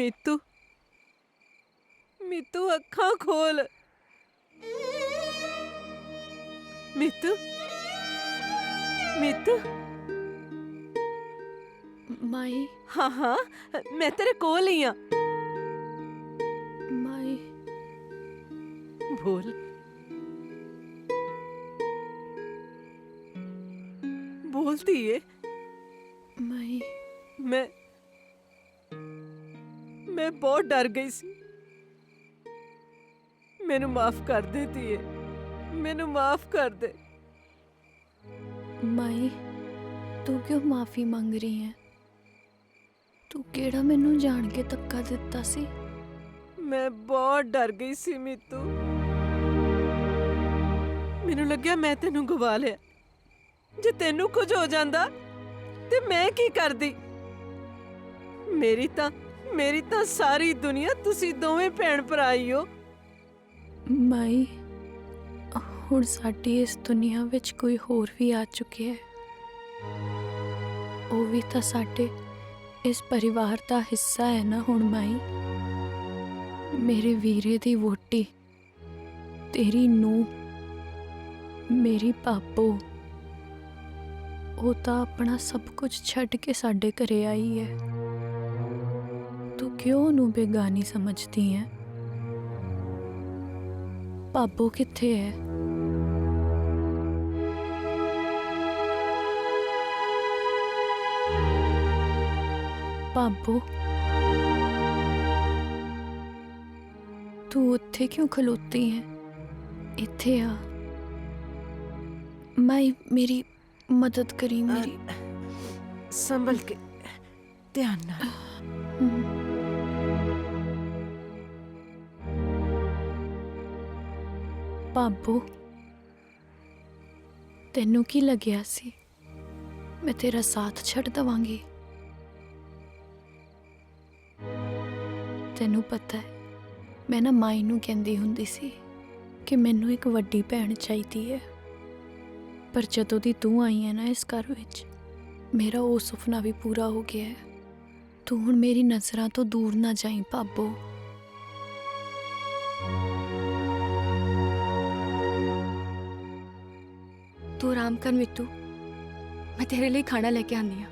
ਮੀਤੂ। ਮੀਤੂ ਅੱਖਾਂ ਖੋਲ। ਮੀਤੂ। ਮੀਤੂ। ਮਾਈ। ਹਾਂ ਹਾਂ ਮੈਂ ਤੇਰੇ ਕੋਲ ਹੀ ਆ ਮਾਈ। ਬੋਲ। ਬੋਲਤੀ ਏ। ਮਾਈ। ਮੈਂ ਮੈਂ ਬਹੁਤ ਡਰ ਗਈ ਸੀ। ਮੈਨੂੰ ਮਾਫ ਕਰ ਦੇ ਧੀਏ। ਮੈਨੂੰ ਮਾਫ ਕਰ ਦੇ। ਮਾਈ ਤੂੰ ਕਿਉਂ ਮਾਫੀ ਮੰਗ ਰਹੀ ਹੈ? ਤੂੰ ਕਿਹੜਾ ਮੈਨੂੰ ਜਾਣ ਕੇ ਧੱਕਾ ਦਿੱਤਾ ਸੀ? ਮੈਂ ਬਹੁਤ ਡਰ ਗਈ ਸੀ ਮੀਤੂ। ਮੈਨੂੰ ਲੱਗਿਆ ਮੈਂ ਤੈਨੂੰ ਗਵਾ ਲਿਆ। ਜੇ ਤੈਨੂੰ ਕੁਝ ਹੋ ਜਾਂਦਾ ਤੇ ਮੈਂ ਕੀ ਕਰਦੀ? ਮੇਰੀ ਤਾਂ ਮੇਰੀ ਤਾਂ ਸਾਰੀ ਦੁਨੀਆ ਤੁਸੀਂ ਦੋਵੇਂ ਭੈਣ ਭਰਾ ਹੀ ਹੋ। ਮਾਈ, ਹੁਣ ਸਾਡੀ ਇਸ ਦੁਨੀਆ ਵਿੱਚ ਕੋਈ ਹੋਰ ਵੀ ਆ ਚੁੱਕਿਆ ਹੈ। ਉਹ ਵੀ ਤਾਂ ਸਾਡੇ ਇਸ ਪਰਿਵਾਰ ਦਾ ਹਿੱਸਾ ਹੈ ਨਾ ਹੁਣ ਮਾਈ? ਮੇਰੇ ਵੀਰੇ ਦੀ ਵੋਟੀ, ਤੇਰੀ ਨੂੰ ਮੇਰੀ ਪਾਪੋ ਉਹ ਤਾਂ ਆਪਣਾ ਸਭ ਕੁਝ ਛੱਡ ਕੇ ਸਾਡੇ ਘਰੇ ਆਈ ਹੈ। ਤੂੰ ਕਿਉਂ ਉਹਨੂੰ ਬੇਗਾਨੀ ਸਮਝਦੀ ਹੈ ਪਾਪੋ ਕਿੱਥੇ ਹੈ ਪਾਪੋ ਤੂੰ ਉੱਥੇ ਕਿਉਂ ਖਲੋਤੀ ਹੈ ਇੱਥੇ ਆ। ਮਾਈ ਮੇਰੀ ਮਦਦ ਕਰੀ ਮੇਰੀ। ਸੰਭਲ ਕੇ ਧਿਆਨ ਨਾਲ। ਹਮ। ਤੈਨੂੰ ਕੀ ਲੱਗਿਆ ਸੀ? ਮੈਂ ਤੇਰਾ ਸਾਥ ਛੱਡ ਦਵਾਂਗੀ। ਤੈਨੂੰ ਪਤਾ ਹੈ, ਮੈਂ ਨਾ ਮਾਈ ਨੂੰ ਕਹਿੰਦੀ ਹੁੰਦੀ ਸੀ ਕਿ ਮੈਨੂੰ ਇੱਕ ਵੱਡੀ ਭੈਣ ਚਾਹੀਦੀ ਹੈ। ਪਰ ਜਦੋਂ ਦੀ ਤੂੰ ਆਈ ਹੈ ਨਾ ਇਸ ਘਰ ਵਿੱਚ, ਮੇਰਾ ਉਹ ਸੁਪਨਾ ਵੀ ਪੂਰਾ ਹੋ ਗਿਆ ਹੈ। ਤੂੰ ਹੁਣ ਮੇਰੀ ਨਜ਼ਰਾਂ ਤੋਂ ਦੂਰ ਨਾ ਜਾਈਂ, ਭਾਬੋ। ਤੂੰ ਆਰਾਮ ਕਰ ਮਿੱਤੂ ਮੈਂ ਤੇਰੇ ਲਈ ਖਾਣਾ ਲੈ ਕੇ ਆਂਦੀ ਆ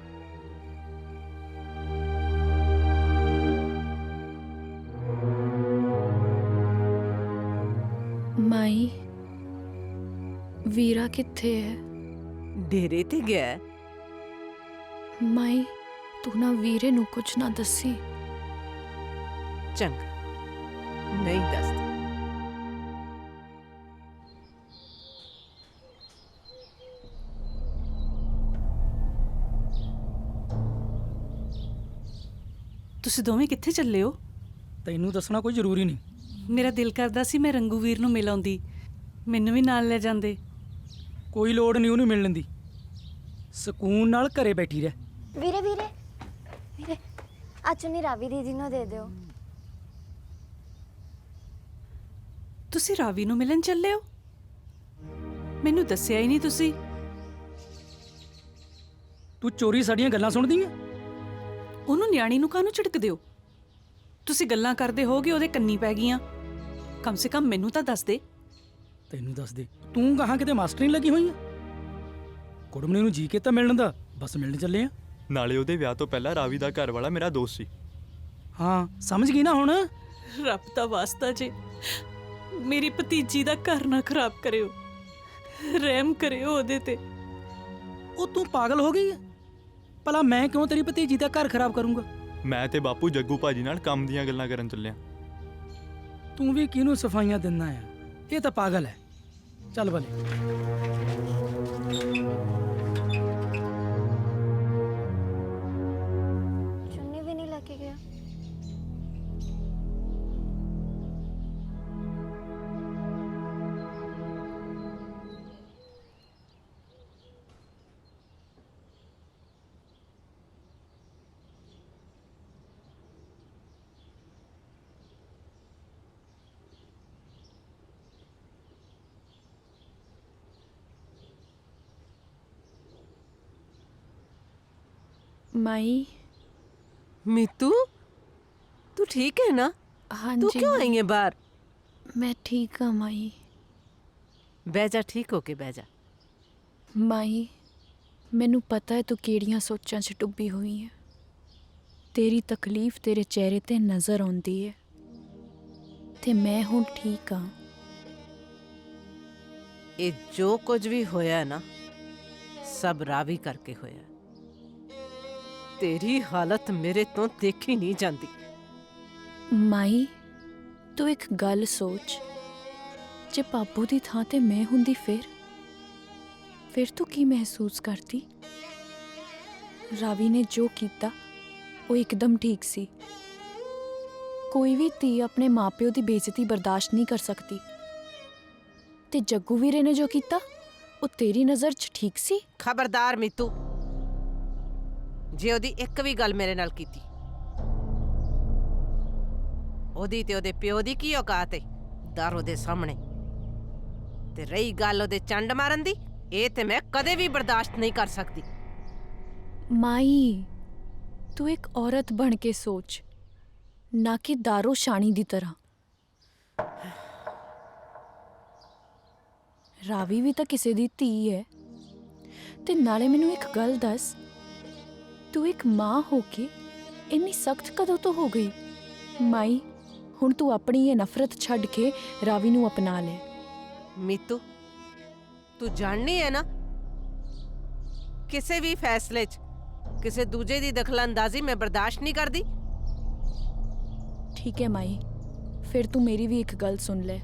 ਮਾਈ ਵੀਰਾ ਕਿੱਥੇ ਹੈ ਡੇਰੇ ਤੇ ਗਿਆ ਹੈ। ਮਾਈ ਤੂੰ ਨਾ ਵੀਰੇ ਨੂੰ ਕੁਝ ਨਾ ਦੱਸੀ ਚੰਗਾ ਨਹੀਂ ਦੱਸਦੀ ਤੁਸੀਂ ਦੋਵੇਂ ਕਿੱਥੇ ਚੱਲੇ ਹੋ? ਤੈਨੂੰ ਦੱਸਣਾ ਕੋਈ ਜ਼ਰੂਰੀ ਨਹੀਂ। ਮੇਰਾ ਦਿਲ ਕਰਦਾ ਸੀ ਮੈਂ ਰੰਗੂਵੀਰ ਨੂੰ ਮਿਲ ਆਉਂਦੀ। ਮੈਨੂੰ ਵੀ ਨਾਲ ਲੈ ਜਾਂਦੇ। ਕੋਈ ਲੋੜ ਨਹੀਂ ਉਹਨੂੰ ਮਿਲਣ ਦੀ। ਸਕੂਨ ਨਾਲ ਘਰੇ ਬੈਠੀ ਰਹਿ। ਵੀਰੇ ਵੀਰੇ ਵੀਰੇ ਆ ਚੁੰਨੀ ਰਾਵੀ ਦੀਦੀ ਨੂੰ ਦੇ ਦਿਓ। ਤੁਸੀਂ ਰਾਵੀ ਨੂੰ ਮਿਲਣ ਚੱਲੇ ਹੋ? ਮੈਨੂੰ ਦੱਸਿਆ ਹੀ ਨਹੀਂ ਤੁਸੀਂ। ਤੂੰ ਚੋਰੀ ਸਾਡੀਆਂ ਗੱਲਾਂ ਸੁਣਦੀ ਆ? ਉਹਨੂੰ ਨਿਆਣੀ ਨੂੰ ਕਾਹਨੂੰ ਝਿੜਕਦੇ ਹੋ ਤੁਸੀਂ ਗੱਲਾਂ ਕਰਦੇ ਹੋਗੇ ਉਹਦੇ ਕੰਨੀ ਪੈ ਗਈਆਂ। ਕਮ ਸੇ ਕਮ ਮੈਨੂੰ ਤਾਂ ਦੱਸ ਦੇ। ਤੈਨੂੰ ਦੱਸ ਦੇ। ਤੂੰ ਕਹਾਂ ਕਿਤੇ ਮਾਸਟਰ ਨਹੀਂ ਲੱਗੀ ਹੋਈ ਆ? ਕੁੜਮਣੀ ਨੂੰ ਜੀ ਕੇ ਤਾਂ ਮਿਲਣ ਦਾ। ਬਸ ਮਿਲਣ ਚੱਲੇ ਆ। ਨਾਲੇ ਉਹਦੇ ਵਿਆਹ ਤੋਂ ਪਹਿਲਾਂ ਰਾਵੀ ਦਾ ਘਰ ਵਾਲਾ ਮੇਰਾ ਦੋਸਤ ਸੀ। ਹਾਂ ਸਮਝ ਗਈ ਨਾ ਹੁਣ? ਰੱਬ ਦਾ ਵਾਸਤਾ ਜੇ। ਮੇਰੀ ਭਤੀਜੀ ਦਾ ਘਰ ਨਾ ਖਰਾਬ ਕਰਿਓ। ਰਹਿਮ ਕਰਿਓ ਉਹਦੇ ਤੇ। ਉਹ ਤੂੰ ਪਾਗਲ ਹੋ ਗਈ ਆ? ਭਲਾ ਮੈਂ ਕਿਉਂ ਤੇਰੀ ਭਤੀਜੀ ਦਾ ਘਰ ਖਰਾਬ ਕਰੂੰਗਾ? ਮੈਂ ਤੇ ਬਾਪੂ ਜੱਗੂ ਭਾਜੀ ਨਾਲ ਕੰਮ ਦੀਆਂ ਗੱਲਾਂ ਕਰਨ ਚੱਲਿਆ। ਤੂੰ ਵੀ ਕਿਹਨੂੰ ਸਫਾਈਆਂ ਦਿੰਦਾ ਆ? ਇਹ ਤਾਂ ਪਾਗਲ ਹੈ। ਚੱਲ ਭਲੇ ਮਾਈ। ਮੀਤੂ? ਤੂੰ ਠੀਕ ਹੈ ਨਾ? ਹਾਂਜੀ ਤੂੰ ਕਿਉਂ ਮਾਈ। ਆਈ ਹੈ ਬਾਹਰ? ਮੈਂ ਠੀਕ ਹਾਂ ਮਾਈ। ਬਹਿ ਜਾ ਠੀਕ ਹੋ ਕੇ ਬਹਿ ਜਾ। ਮਾਈ ਮੈਨੂੰ ਪਤਾ ਹੈ ਤੂੰ ਕਿਹੜੀਆਂ ਸੋਚਾਂ 'ਚ ਡੁੱਬੀ ਹੋਈ ਹੈ। ਤੇਰੀ ਤਕਲੀਫ ਤੇਰੇ ਚਿਹਰੇ ਤੇ ਨਜ਼ਰ ਆਉਂਦੀ ਹੈ। ਤੇ ਮੈਂ ਹੁਣ ਠੀਕ ਹਾਂ। ਇਹ ਜੋ ਕੁਝ ਵੀ ਹੋਇਆ ਨਾ ਸਭ ਰਾਵੀ ਕਰਕੇ ਹੋਇਆ। ਤੇਰੀ ਹਾਲਤ ਮੇਰੇ ਤੋਂ ਦੇਖੀ ਨਹੀਂ ਜਾਂਦੀ। ਮਾਈ ਤੂੰ ਇੱਕ ਗੱਲ ਸੋਚ। ਜੇ ਪਾਪੂ ਦੀ ਥਾਂ ਤੇ ਮੈਂ ਹੁੰਦੀ ਫਿਰ? ਫਿਰ ਤੂੰ ਕੀ ਮਹਿਸੂਸ ਕਰਦੀ? ਰਾਵੀ ਨੇ ਜੋ ਕੀਤਾ ਉਹ ਇੱਕਦਮ ਠੀਕ ਸੀ। ਕੋਈ ਵੀ ਧੀ ਆਪਣੇ ਮਾਪਿਓ ਦੀ ਬੇਇੱਜ਼ਤੀ ਬਰਦਾਸ਼ਤ ਨਹੀਂ ਕਰ ਸਕਦੀ। ਤੇ ਜੱਗੂ ਵੀਰੇ ਨੇ ਜੋ ਕੀਤਾ ਉਹ ਤੇਰੀ ਨਜ਼ਰ 'ਚ ਠੀਕ ਸੀ? ਖਬਰਦਾਰ ਮੀਤੂ ਜੇ ਉਹਦੀ ਇੱਕ ਵੀ ਗੱਲ ਮੇਰੇ ਨਾਲ ਕੀਤੀ। ਉਹਦੀ ਤੇ ਉਹਦੇ ਪਿਓ ਦੀ ਕੀ ਔਕਾਤ ਏ? ਦਰ ਉਹਦੇ ਸਾਹਮਣੇ। ਤੇ ਰਹੀ ਗੱਲ ਉਹਦੇ ਚੰਡ ਮਾਰਨ ਦੀ, ਇਹ ਤੇ ਮੈਂ ਕਦੇ ਵੀ ਬਰਦਾਸ਼ਤ ਨਹੀਂ ਕਰ ਸਕਦੀ। ਮਾਈ, ਤੂੰ ਇੱਕ ਔਰਤ ਬਣ ਕੇ ਸੋਚ, ਨਾ ਕਿ ਦਾਰੂ ਸ਼ਾਨੀ ਦੀ ਤਰ੍ਹਾਂ। ਰਾਵੀ ਵੀ ਤਾਂ ਕਿਸੇ ਦੀ ਧੀ ਹੈ ਤੇ ਨਾਲੇ ਮੈਨੂੰ ਇੱਕ ਗੱਲ ਦੱਸ ਤੂੰ ਇੱਕ ਮਾਂ ਹੋ ਕੇ ਇੰਨੀ ਸਖਤ ਕਦੋਂ ਤੋਂ ਹੋ ਗਈ? ਮਾਈ ਹੁਣ ਤੂੰ ਆਪਣੀ ਇਹ ਨਫ਼ਰਤ ਛੱਡ ਕੇ ਰਾਵੀ ਨੂੰ ਅਪਣਾ ਲੈ। ਮੀਤੂ ਤੂੰ ਜਾਣਨੀ ਹੈ ਨਾ? ਕਿਸੇ ਵੀ ਫੈਸਲੇ 'ਚ ਕਿਸੇ ਦੂਜੇ ਦੀ ਦਖਲਅੰਦਾਜ਼ੀ ਮੈਂ ਬਰਦਾਸ਼ਤ ਨਹੀਂ ਕਰਦੀ? ਠੀਕ ਹੈ ਮਾਈ ਫਿਰ ਤੂੰ ਮੇਰੀ ਵੀ ਇੱਕ ਗੱਲ ਸੁਣ ਲੈ।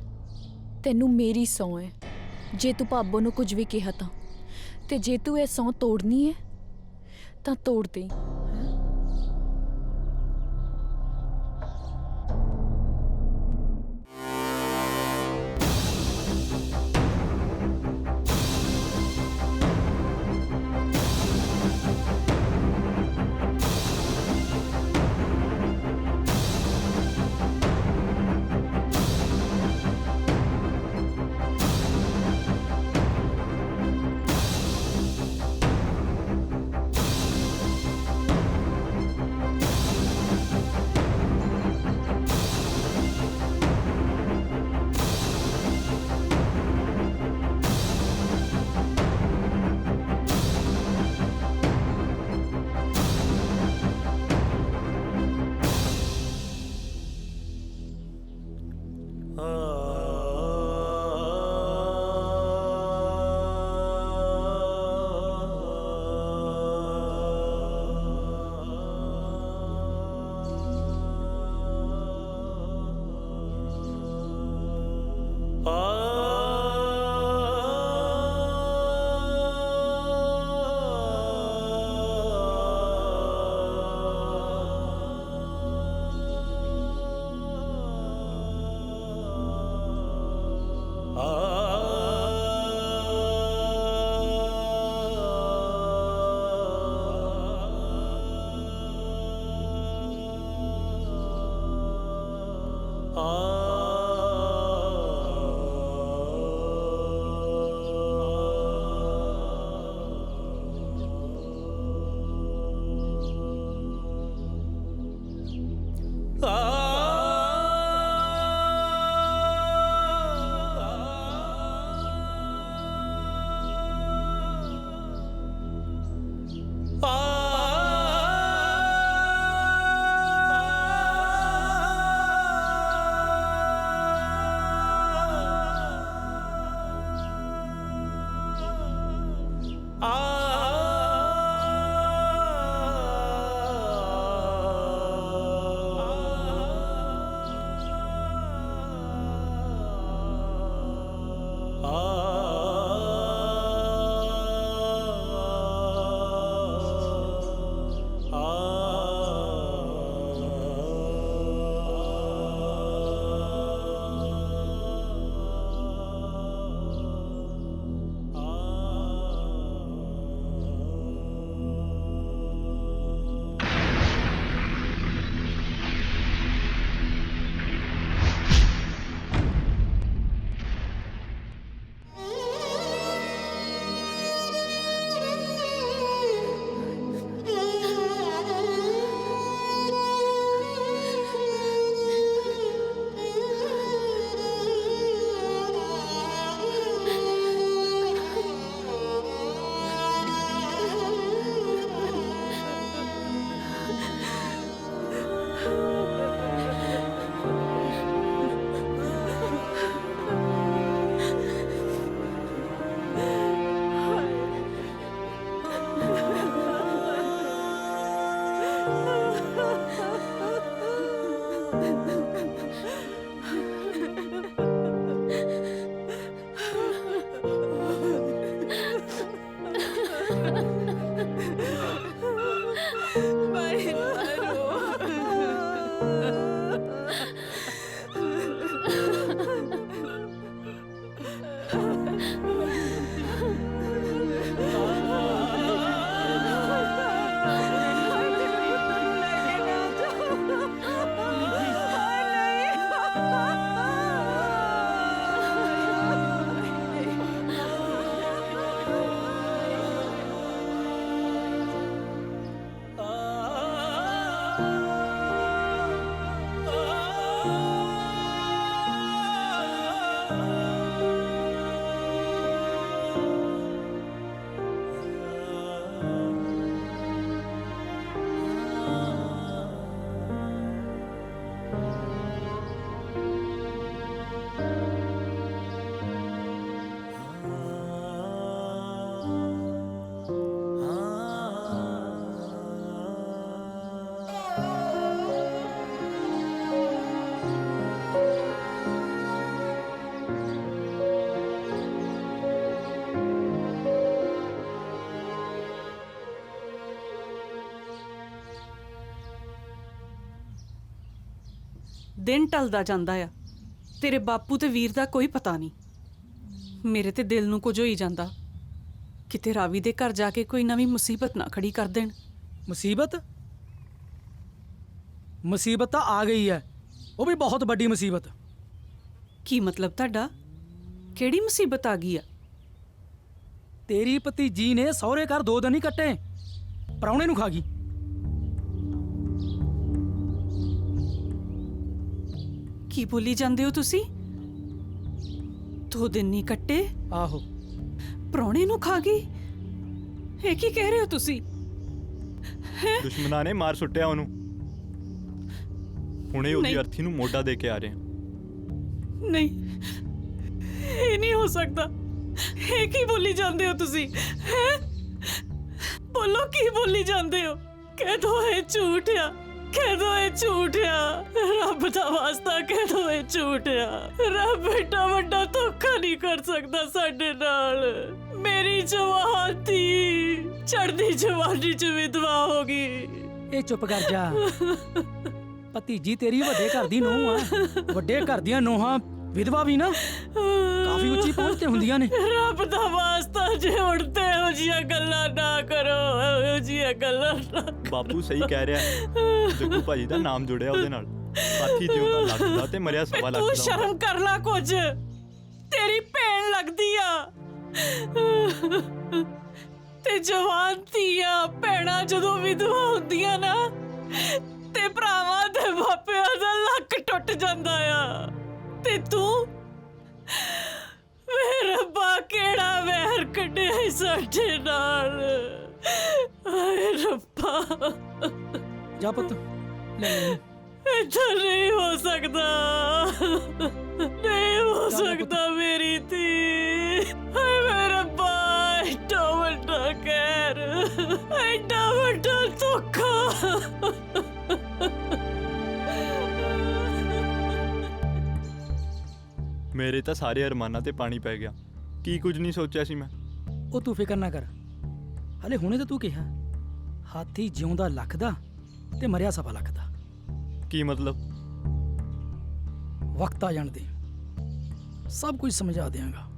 ਤੈਨੂੰ ਮੇਰੀ ਸਹੁੰ ਹੈ। ਜੇ ਤੂੰ ਭਾਬੋ ਨੂੰ ਕੁਝ ਵੀ ਕਿਹਾ ਤਾਂ। ਤੇ ਜੇ ਤੂੰ ਇਹ ਸਹੁੰ ਤੋੜਨੀ ਹੈ ਤਾਂ ਤੋੜ ਦੇ ਦਿਨ ਢਲਦਾ ਜਾਂਦਾ ਆ। ਤੇਰੇ ਬਾਪੂ ਤੇ ਵੀਰ ਦਾ ਕੋਈ ਪਤਾ ਨਹੀਂ। ਮੇਰੇ ਤੇ ਦਿਲ ਨੂੰ ਕੁਝ ਹੋਈ ਜਾਂਦਾ। ਕਿਤੇ ਰਾਵੀ ਦੇ ਘਰ ਜਾ ਕੇ ਕੋਈ ਨਵੀਂ ਮੁਸੀਬਤ ਨਾ ਖੜੀ ਕਰ ਦੇਣ। ਮੁਸੀਬਤ? ਮੁਸੀਬਤ ਤਾਂ ਆ ਗਈ ਹੈ। ਉਹ ਵੀ ਬਹੁਤ ਵੱਡੀ ਮੁਸੀਬਤ। ਕੀ ਮਤਲਬ ਤੁਹਾਡਾ? ਕਿਹੜੀ ਮੁਸੀਬਤ ਆ ਗਈ ਆ? ਤੇਰੀ ਭਤੀਜੀ ਨੇ ਸਹੁਰੇ ਘਰ ਦੋ ਦਿਨ ਹੀ ਕੱਟੇ। ਪ੍ਰਾਹੁਣੇ ਨੂੰ ਖਾ ਗਈ। ਕੀ ਬੋਲੀ ਜਾਂਦੇ ਹੋ ਤੁਸੀਂ? ਦੋ ਦਿਨ ਨਹੀਂ ਕੱਟੇ। ਆਹੋ। ਪ੍ਰਾਹੁਣੇ ਨੂੰ ਖਾ ਗਈ? ਇਹ ਕੀ ਕਹਿ ਰਹੇ ਹੋ ਤੁਸੀਂ? ਦੁਸ਼ਮਣਾਂ ਨੇ ਮਾਰ ਸੁੱਟਿਆ ਉਹਨੂੰ। ਹੁਣੇ ਉਹਦੀ ਨਹੀਂ। ਅਰਥੀ ਨੂੰ ਮੋਢਾ ਦੇ ਕੇ ਆ ਰਹੇ ਹਾਂ। ਨਹੀਂ। ਇਹ ਨਹੀਂ ਹੋ ਸਕਦਾ। ਇਹ ਕੀ ਬੋਲੀ ਜਾਂਦੇ ਹੋ ਤੁਸੀਂ? ਹੈ? ਬੋਲੋ ਕੀ ਬੋਲੀ ਜਾਂਦੇ ਹੋ? ਕਹਿ ਦੋ ਇਹ ਝੂਠ ਆ। ਕਹਿ ਦੋ ਇਹ ਝੂਠ ਆ? ਰੱਬ ਦਾ ਵਾਸਤਾ ਕਹਿ ਦੋ ਇਹ ਝੂਠ ਆ? ਰੱਬ ਏਡਾ ਵੱਡਾ ਧੋਖਾ ਨਹੀਂ ਕਰ ਸਕਦਾ ਸਾਡੇ ਨਾਲ। ਮੇਰੀ ਜਵਾਨੀ ਚੜਦੀ ਜਵਾਨੀ ਚ ਵਿਧਵਾ ਹੋ ਗਈ। ਇਹ ਚੁੱਪ ਕਰ ਜਾ। ਭਤੀਜੀ ਤੇਰੀ ਵੱਡੇ ਘਰ ਦੀ ਨੂੰਹ ਆ। ਵੱਡੇ ਘਰ ਦੀਆਂ ਨੂੰਹਾਂ ਵਿਧਵਾ ਵੀ ਨਾ। ਕਾਫੀ ਉੱਚੀ ਪਹੁੰਚ ਤੇ ਹੁੰਦੀਆਂ ਨੇ। ਰੱਬ ਦਾ ਵਾਸਤਾ ਜੇ ਉੜਤੇ ਹੋ ਜੀਆਂ ਗੱਲਾਂ ਨਾ ਕਰੋ ਇਹੋ ਜੀਆਂ ਗੱਲਾਂ ਨਾ ਬਾਪੂ ਸਹੀ ਕਹਿ ਰਿਹਾ। ਜੱਗੂ ਭਾਜੀ ਦਾ ਨਾਮ ਜੁੜਿਆ ਉਹਦੇ ਨਾਲ। ਸਾਥੀ ਜਿਉਂਦਾ ਲੱਖ ਦਾ ਤੇ ਮਰਿਆ ਸਵਾ ਲੱਖ ਤੂੰ ਸ਼ਰਮ ਕਰ ਲੈ ਕੁਝ। ਤੇਰੀ ਭੈਣ ਲੱਗਦੀ ਆ। ਤੇ ਜਵਾਨ ਧੀਆਂ ਭੈਣਾਂ ਜਦੋਂ ਵਿਧਵਾ ਹੁੰਦੀਆਂ ਨਾ ਤੇ ਭਰਾਵਾਂ ਦੇ ਮਾਪਿਆਂ ਦਾ ਲੱਕ ਟੁੱਟ ਜਾਂਦਾ ਆ। ਤੇ ਤੂੰ ਵੇ ਰੱਬਾ ਕਿਹੜਾ ਵਹਿਰ ਕੱਢਿਆ ਸਾਡੇ ਨਾਲ? ਹਾਏ ਰੱਬਾ। ਜਾ ਪੁੱਤ ਲੈ ਲੈ। ਏਦਾਂ ਨਹੀਂ ਹੋ ਸਕਦਾ। ਨਹੀਂ ਹੋ ਸਕਦਾ ਮੇਰੀ ਧੀ। ਹਾਏ ਮੇਰੇ ਰੱਬਾ ਏਡਾ ਵੱਡਾ ਕਹਿਰ ਏਡਾ ਵੱਡਾ ਮੇਰੇ ਤਾਂ ਸਾਰੇ ਅਰਮਾਨਾਂ ਤੇ ਪਾਣੀ ਪੈ ਗਿਆ। ਕੀ ਕੁਝ ਨਹੀਂ ਸੋਚਿਆ ਸੀ ਮੈਂ। ਉਹ ਤੂੰ ਫਿਕਰ ਨਾ ਕਰ। ਹਲੇ ਹੁਣੇ ਤਾਂ ਤੂੰ ਕਿਹਾ। ਹਾਥੀ ਜਿਉਂਦਾ ਲੱਖ ਦਾ ਤੇ ਮਰਿਆ ਸਵਾ ਲੱਖ ਦਾ ਕੀ ਮਤਲਬ? ਵਕਤ ਆ ਜਾਣ ਦੇ ਸਭ ਕੁਝ ਸਮਝਾ ਦਿਆਂਗਾ।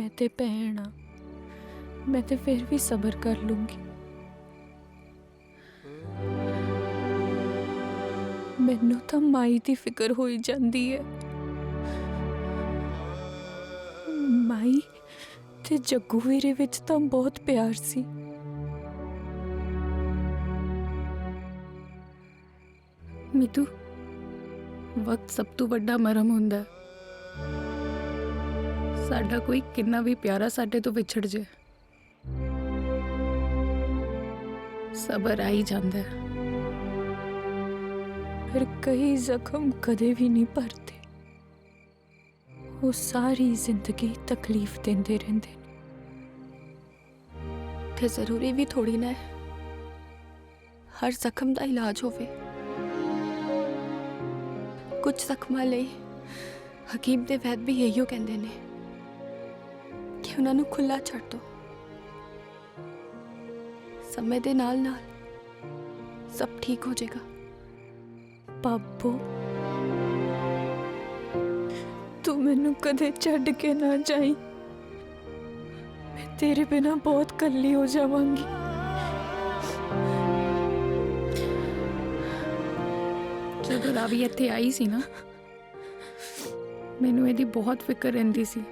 ਮੈਂ ਤੇ ਭੈਣ ਆ। ਮੈਂ ਤੇ ਫਿਰ ਵੀ ਸਬਰ ਕਰ ਲੂੰਗੀ। ਮੈਨੂੰ ਤਾਂ ਮਾਈ ਦੀ ਫਿਕਰ ਹੋਈ ਜਾਂਦੀ ਹੈ ਮਾਈ ਤੇ ਜੱਗੂ ਵੀਰੇ ਵਿੱਚ ਤਾਂ ਬਹੁਤ ਪਿਆਰ ਸੀ। ਮਿੱਤੂ, ਵਕਤ ਸਭ ਤੋਂ ਵੱਡਾ ਮਰਮ ਹੁੰਦਾ। ਹੈ ਸਾਡਾ ਕੋਈ ਕਿੰਨਾ ਵੀ ਪਿਆਰਾ ਸਾਡੇ ਤੋਂ ਵਿਛੜ ਜੇ ਸਬਰ ਆਈ ਜਾਂਦਾ ਹੈ। ਫਿਰ ਕਈ ਜ਼ਖਮ ਕਦੇ ਵੀ ਨਹੀਂ ਭਰਦੇ। ਉਹ ਸਾਰੀ ਜ਼ਿੰਦਗੀ ਤਕਲੀਫ ਦਿੰਦੇ ਰਹਿੰਦੇ ਨੇ। ਤੇ ਜ਼ਰੂਰੀ ਵੀ ਥੋੜੀ ਨਾ ਹੈ। ਹਰ ਜ਼ਖਮ ਦਾ ਇਲਾਜ ਹੋਵੇ। ਕੁਝ ਜ਼ਖਮਾਂ ਲਈ ਹਕੀਮ ਦੇ ਵੈਦ ਵੀ ਇਹੀਓ ਕਹਿੰਦੇ ਨੇ। ਕਿ ਉਹਨਾਂ ਨੂੰ ਖੁੱਲਾ ਛੱਡ ਦਿਓ। ਸਮੇਂ ਦੇ ਨਾਲ ਨਾਲ ਸਭ ਠੀਕ ਹੋ ਜਾਏਗਾ। ਪਾਪੋ ਤੂੰ ਮੈਨੂੰ ਕਦੇ ਛੱਡ ਕੇ ਨਾ ਜਾਈ। ਮੈਂ ਤੇਰੇ ਬਿਨਾ ਬਹੁਤ ਕੱਲੀ ਹੋ ਜਾਵਾਂਗੀ। ਜਦੋਂ ਰਾਵੀ ਇੱਥੇ ਆਈ ਸੀ ਨਾ, ਮੈਨੂੰ ਇਹਦੀ ਬਹੁਤ ਫਿਕਰ ਰਹਿੰਦੀ ਸੀ।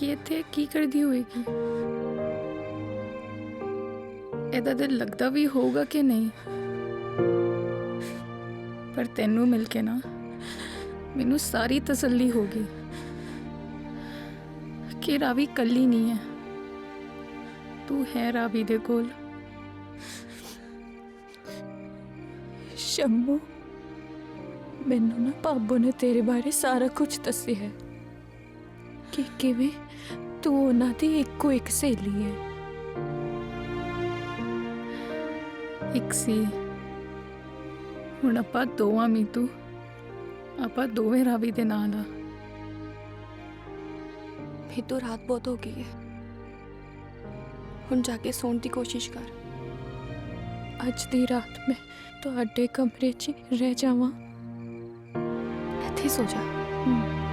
ਕਿ ਇੱਥੇ ਕੀ ਕਰਦੀ ਹੋਏਗੀ? ਇਹਦਾ ਦਿਲ ਲੱਗਦਾ ਵੀ ਹੋਊਗਾ ਕਿ ਨਹੀਂ? ਪਰ ਤੈਨੂੰ ਮਿਲ ਕੇ ਨਾ ਮੈਨੂੰ ਸਾਰੀ ਤਸੱਲੀ ਹੋ ਗਈ ਕਿ ਰਾਵੀ ਕੱਲੀ ਨਹੀਂ ਹੈ। ਤੂੰ ਹੈ ਰਾਵੀ ਦੇ ਕੋਲ। ਸ਼ੰਭੂ ਮੈਨੂੰ ਨਾ ਪਾਬੋ ਨੇ ਤੇਰੇ ਬਾਰੇ ਸਾਰਾ ਕੁਝ ਦੱਸਿਆ ਹੈ। ਕਿ ਕਿਵੇਂ ਤੂੰ ਉਹਨਾਂ ਦੀ ਇੱਕੋ ਇੱਕ ਸਹੇਲੀ ਹੈ। ਇੱਕ ਸੀ। ਹੁਣ ਆਪਾਂ ਦੋਵਾਂ ਮੀਤੂ ਆਪਾਂ ਦੋਵੇਂ ਰਾਵੀ ਦੇ ਨਾਲ ਆ। ਫਿਰ ਤੋਂ ਰਾਤ ਬਹੁਤ ਹੋ ਗਈ ਹੈ। ਹੁਣ ਜਾ ਕੇ ਸੌਣ ਦੀ ਕੋਸ਼ਿਸ਼ ਕਰ। ਅੱਜ ਦੀ ਰਾਤ ਮੈਂ ਤੁਹਾਡੇ ਕਮਰੇ 'ਚ ਹੀ ਰਹਿ ਜਾਵਾਂ। ਇੱਥੇ ਹੀ ਸੋ ਜਾ। ਰਾਵੀ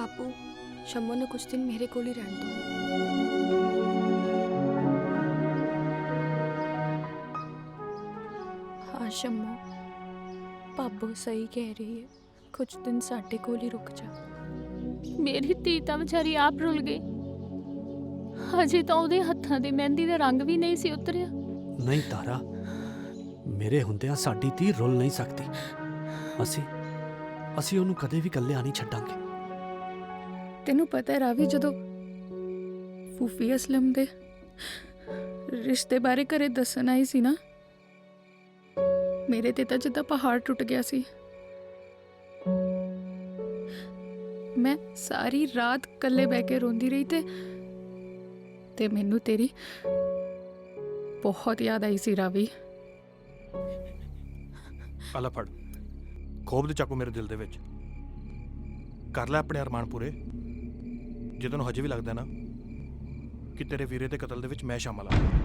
ਪਾਪੂ ਸ਼ੰਮੋ ਨੂੰ ਕੁਝ ਦਿਨ ਮੇਰੇ ਕੋਲ ਹੀ ਰਹਿਣ ਦਿਓ ਹਾਂ ਸ਼ੰਮੂ ਪਾਬੋ ਸਹੀ ਕਹਿ ਰਹੀ ਹੈ ਕੁਝ ਦਿਨ ਸਾਡੇ ਕੋਲ ਹੀ ਰੁਕ ਜਾ ਮੇਰੀ ਧੀ ਤਾਂ ਵਿਚਾਰੀ ਆਪ ਰੁਲ ਗਈ ਹਜੇ ਤਾਂ ਉਹਦੇ ਹੱਥਾਂ ਦੇ ਮਹਿੰਦੀ ਦਾ ਰੰਗ ਵੀ ਨਹੀਂ ਸੀ ਉਤਰਿਆ ਨਹੀਂ ਤਾਰਾ ਮੇਰੇ ਹੁੰਦਿਆਂ ਸਾਡੀ ਧੀ ਰੁੱਲ ਨਹੀਂ ਸਕਦੀ ਅਸੀਂ ਅਸੀਂ ਉਹਨੂੰ ਕਦੇ ਵੀ ਇਕੱਲਿਆਂ ਨਹੀਂ ਛੱਡਾਂਗੇ ਤੈਨੂੰ ਪਤਾ ਹੈ ਰਾਵੀ, ਜਦੋਂ ਫੂਫੀ ਅਸਲਮ ਦੇ ਰਿਸ਼ਤੇ ਬਾਰੇ ਘਰੇ ਦੱਸਣ ਆਈ ਸੀ ਨਾ, ਮੇਰੇ ਤੇ ਤਾਂ ਜਿੱਦਾਂ ਪਹਾੜ ਟੁੱਟ ਗਿਆ ਸੀ। ਮੈਂ ਸਾਰੀ ਰਾਤ ਇਕੱਲੇ ਬਹਿ ਕੇ ਰੋਂਦੀ ਰਹੀ ਤੇ ਤੇ ਮੈਨੂੰ ਤੇਰੀ ਬਹੁਤ ਯਾਦ ਆਈ ਸੀ ਰਾਵੀ। ਆਲਾ ਫੜ, ਖੋਬ ਦੇ ਚਾਕੂ ਮੇਰੇ ਦਿਲ ਦੇ ਵਿੱਚ। ਕਰ ਲੈ ਆਪਣੇ ਅਰਮਾਨ ਪੂਰੇ। ਜੇ ਤੈਨੂੰ ਹਜੇ ਵੀ ਲੱਗਦਾ ਨਾ ਕਿ ਤੇਰੇ ਵੀਰੇ ਦੇ ਕਤਲ ਦੇ ਵਿੱਚ ਮੈਂ ਸ਼ਾਮਲ ਹਾਂ